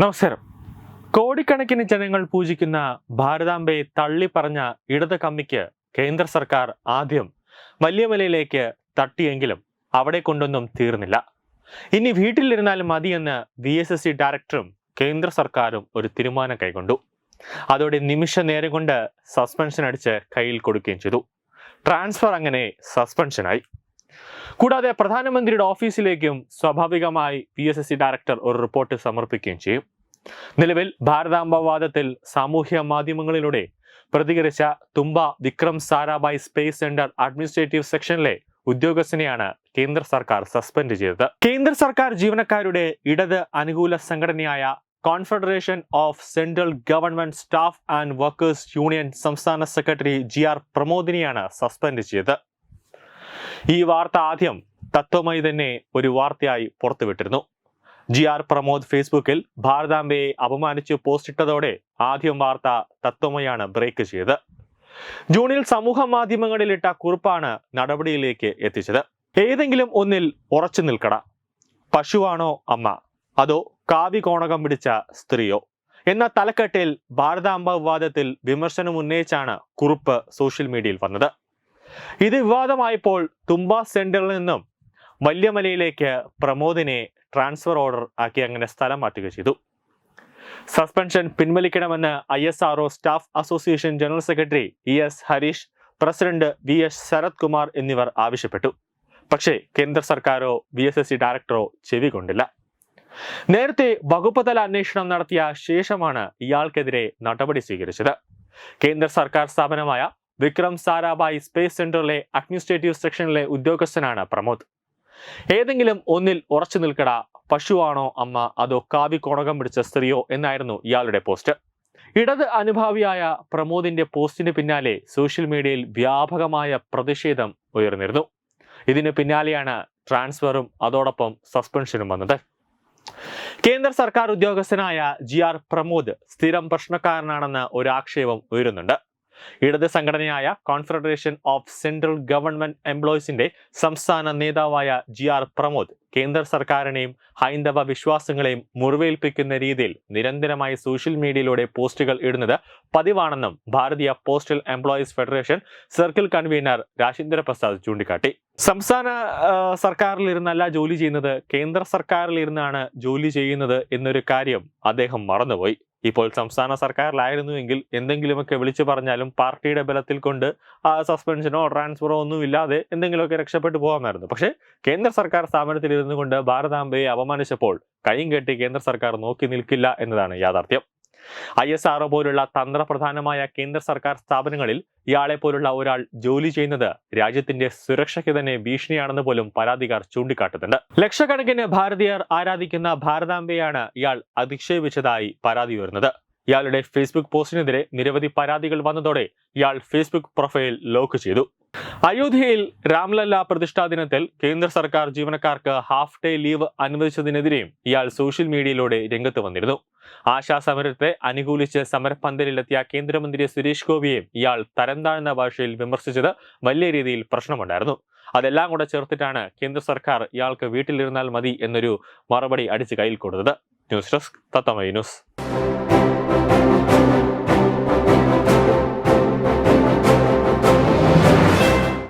നമസ്കാരം. കോടിക്കണക്കിന് ജനങ്ങൾ പൂജിക്കുന്ന ഭാരതാംബയെ തള്ളിപ്പറഞ്ഞ ഇടത് കമ്മിക്ക് കേന്ദ്ര സർക്കാർ ആദ്യം വലിയമലയിലേക്ക് തട്ടിയെങ്കിലും അവിടെ കൊണ്ടൊന്നും തീർന്നില്ല. ഇനി വീട്ടിലിരുന്നാൽ മതിയെന്ന് വി എസ് എസ് സി ഡയറക്ടറും കേന്ദ്ര സർക്കാരും ഒരു തീരുമാനം കൈക്കൊണ്ടു. അതോടെ നിമിഷ നേരം കൊണ്ട് സസ്പെൻഷൻ അടിച്ച് കയ്യിൽ കൊടുക്കുകയും ചെയ്തു. ട്രാൻസ്ഫർ അങ്ങനെ സസ്പെൻഷനായി കൂടാതെ പ്രധാനമന്ത്രിയുടെ ഓഫീസിലേക്കും സ്വാഭാവികമായി P S S C director ഒരു റിപ്പോർട്ട് സമർപ്പിക്കുകയും ചെയ്യും. നിലവിൽ ഭാരതാംബവാദത്തിൽ സാമൂഹ്യ മാധ്യമങ്ങളിലൂടെ പ്രതികരിച്ച Thumba Vikram Sarabhai space centre administrative സെക്ഷനിലെ ഉദ്യോഗസ്ഥനെയാണ് കേന്ദ്ര സർക്കാർ സസ്പെൻഡ് ചെയ്തത്. കേന്ദ്ര സർക്കാർ ജീവനക്കാരുടെ ഇടത് അനുകൂല സംഘടനയായ confederation of central government staff and workers union സംസ്ഥാന സെക്രട്ടറി ജി ആർ പ്രമോദിനെയാണ് സസ്പെൻഡ് ചെയ്തത്. ഈ വാർത്ത ആദ്യം തത്വമായി തന്നെ ഒരു വാർത്തയായി പുറത്തുവിട്ടിരുന്നു. ജി ആർ പ്രമോദ് ഫേസ്ബുക്കിൽ ഭാരതാംബയെ അപമാനിച്ച് പോസ്റ്റ് ഇട്ടതോടെ ആദ്യം വാർത്ത തത്വമയാണ് ബ്രേക്ക് ചെയ്തത്. ജൂണിൽ സമൂഹ മാധ്യമങ്ങളിൽ ഇട്ട കുറിപ്പാണ് നടപടിയിലേക്ക് എത്തിച്ചത്. ഏതെങ്കിലും ഒന്നിൽ ഉറച്ചു നിൽക്കട. പശുവാണോ അമ്മ? അതോ കാവി കോണകം പിടിച്ച സ്ത്രീയോ? എന്ന തലക്കെട്ടിൽ ഭാരതാംബ വിവാദത്തിൽ വിമർശനം ഉന്നയിച്ചാണ് കുറിപ്പ് സോഷ്യൽ മീഡിയയിൽ വന്നത്. ഇത് വിവാദമായപ്പോൾ തുമ്പ സെന്ററിൽ നിന്നും വല്യമലയിലേക്ക് പ്രമോദിനെ ട്രാൻസ്ഫർ ഓർഡർ ആക്കി അങ്ങനെ സ്ഥലം മാറ്റുക ചെയ്തു. സസ്പെൻഷൻ പിൻവലിക്കണമെന്ന് I S R staff association general secretary E S Harish president V S Sharath Kumar എന്നിവർ ആവശ്യപ്പെട്ടു. പക്ഷേ കേന്ദ്ര സർക്കാരോ വി എസ് എസ് സി ഡയറക്ടറോ ചെവി കൊണ്ടില്ല. നേരത്തെ വകുപ്പ് തല അന്വേഷണം നടത്തിയ ശേഷമാണ് ഇയാൾക്കെതിരെ നടപടി സ്വീകരിച്ചത്. കേന്ദ്ര സർക്കാർ സ്ഥാപനമായ വിക്രം സാരാഭായ് സ്പേസ് സെന്ററിലെ അഡ്മിനിസ്ട്രേറ്റീവ് സെക്ഷനിലെ ഉദ്യോഗസ്ഥനാണ് പ്രമോദ്. ഏതെങ്കിലും ഒന്നിൽ ഉറച്ചു നിൽക്കട പശുവാണോ അമ്മ അതോ കാവി കോണകം പിടിച്ച സ്ത്രീയോ എന്നായിരുന്നു ഇയാളുടെ പോസ്റ്റ് ഇടത് അനുഭാവിയായ പ്രമോദിന്റെ പോസ്റ്റിന് പിന്നാലെ സോഷ്യൽ മീഡിയയിൽ വ്യാപകമായ പ്രതിഷേധം ഉയർന്നിരുന്നു. ഇതിന് പിന്നാലെയാണ് ട്രാൻസ്ഫറും അതോടൊപ്പം സസ്പെൻഷനും വന്നത്. കേന്ദ്ര സർക്കാർ ഉദ്യോഗസ്ഥനായ ജി ആർ പ്രമോദ് സ്ഥിരം പ്രശ്നക്കാരനാണെന്ന് ഒരു ആക്ഷേപം ഉയരുന്നുണ്ട്. ഇടത് സംഘടനയായ കോൺഫെഡറേഷൻ ഓഫ് സെൻട്രൽ ഗവൺമെന്റ് എംപ്ലോയീസിന്റെ സംസ്ഥാന നേതാവായ ജി ആർ പ്രമോദ് കേന്ദ്ര സർക്കാരിനെയും ഹൈന്ദവ വിശ്വാസങ്ങളെയും മുറിവേൽപ്പിക്കുന്ന രീതിയിൽ നിരന്തരമായി സോഷ്യൽ മീഡിയയിലൂടെ പോസ്റ്റുകൾ ഇടുന്നത് പതിവാണെന്നും Bharatiya postal employees federation circle convener Rajendra Prasad ചൂണ്ടിക്കാട്ടി. സംസ്ഥാന സർക്കാരിലിരുന്നല്ല ജോലി ചെയ്യുന്നത് കേന്ദ്ര സർക്കാരിലിരുന്നാണ് ജോലി ചെയ്യുന്നത് എന്നൊരു കാര്യം അദ്ദേഹം മറന്നുപോയി. ഇപ്പോൾ സംസ്ഥാന സർക്കാരിലായിരുന്നുവെങ്കിൽ എന്തെങ്കിലുമൊക്കെ വിളിച്ചു പറഞ്ഞാലും പാർട്ടിയുടെ ബലത്തിൽ കൊണ്ട് ആ സസ്പെൻഷനോ ട്രാൻസ്ഫറോ ഒന്നും ഇല്ലാതെ എന്തെങ്കിലുമൊക്കെ രക്ഷപ്പെട്ടു പോകാമായിരുന്നു. പക്ഷേ കേന്ദ്ര സർക്കാർ സ്ഥാപനത്തിൽ ഇരുന്നു കൊണ്ട് ഭാരതാംബയെ അപമാനിച്ചപ്പോൾ കൈയും കെട്ടി കേന്ദ്ര സർക്കാർ നോക്കി നിൽക്കില്ല എന്നതാണ് യാഥാർത്ഥ്യം. ഐ എസ് ആർഒ പോലുള്ള തന്ത്രപ്രധാനമായ കേന്ദ്ര സർക്കാർ സ്ഥാപനങ്ങളിൽ ഇയാളെ പോലുള്ള ഒരാൾ ജോലി ചെയ്യുന്നത് രാജ്യത്തിന്റെ സുരക്ഷയ്ക്ക് തന്നെ ഭീഷണിയാണെന്ന് പോലും പരാതിക്കാർ ചൂണ്ടിക്കാട്ടുന്നുണ്ട്. ലക്ഷക്കണക്കിന് ഭാരതീയർ ആരാധിക്കുന്ന ഭാരതാംബയാണ് ഇയാൾ അധിക്ഷേപിച്ചതായി പരാതി ഉയർന്നത്. ഇയാളുടെ ഫേസ്ബുക്ക് പോസ്റ്റിനെതിരെ നിരവധി പരാതികൾ വന്നതോടെ ഇയാൾ ഫേസ്ബുക്ക് പ്രൊഫൈൽ ലോക്ക് ചെയ്തു. അയോധ്യയിൽ രാംലല്ല പ്രതിഷ്ഠാ ദിനത്തിൽ കേന്ദ്ര സർക്കാർ ജീവനക്കാർക്ക് ഹാഫ് ഡേ ലീവ് അനുവദിച്ചതിനെതിരെയും ഇയാൾ സോഷ്യൽ മീഡിയയിലൂടെ രംഗത്ത് വന്നിരുന്നു. ആശാ സമരത്തെ അനുകൂലിച്ച് സമരപ്പന്തലിലെത്തിയ കേന്ദ്രമന്ത്രി സുരേഷ് ഗോപിയെയും ഇയാൾ തരംതാഴ്ന്ന ഭാഷയിൽ വിമർശിച്ചത് വലിയ രീതിയിൽ പ്രശ്നമുണ്ടായിരുന്നു. അതെല്ലാം കൂടെ ചേർത്തിട്ടാണ് കേന്ദ്ര സർക്കാർ ഇയാൾക്ക് വീട്ടിലിരുന്നാൽ മതി എന്നൊരു മറുപടി അടിച്ച് കയ്യിൽ കൊടുത്തത്. ന്യൂസ് ഡെസ്ക് തത്തമൈ ന്യൂസ്.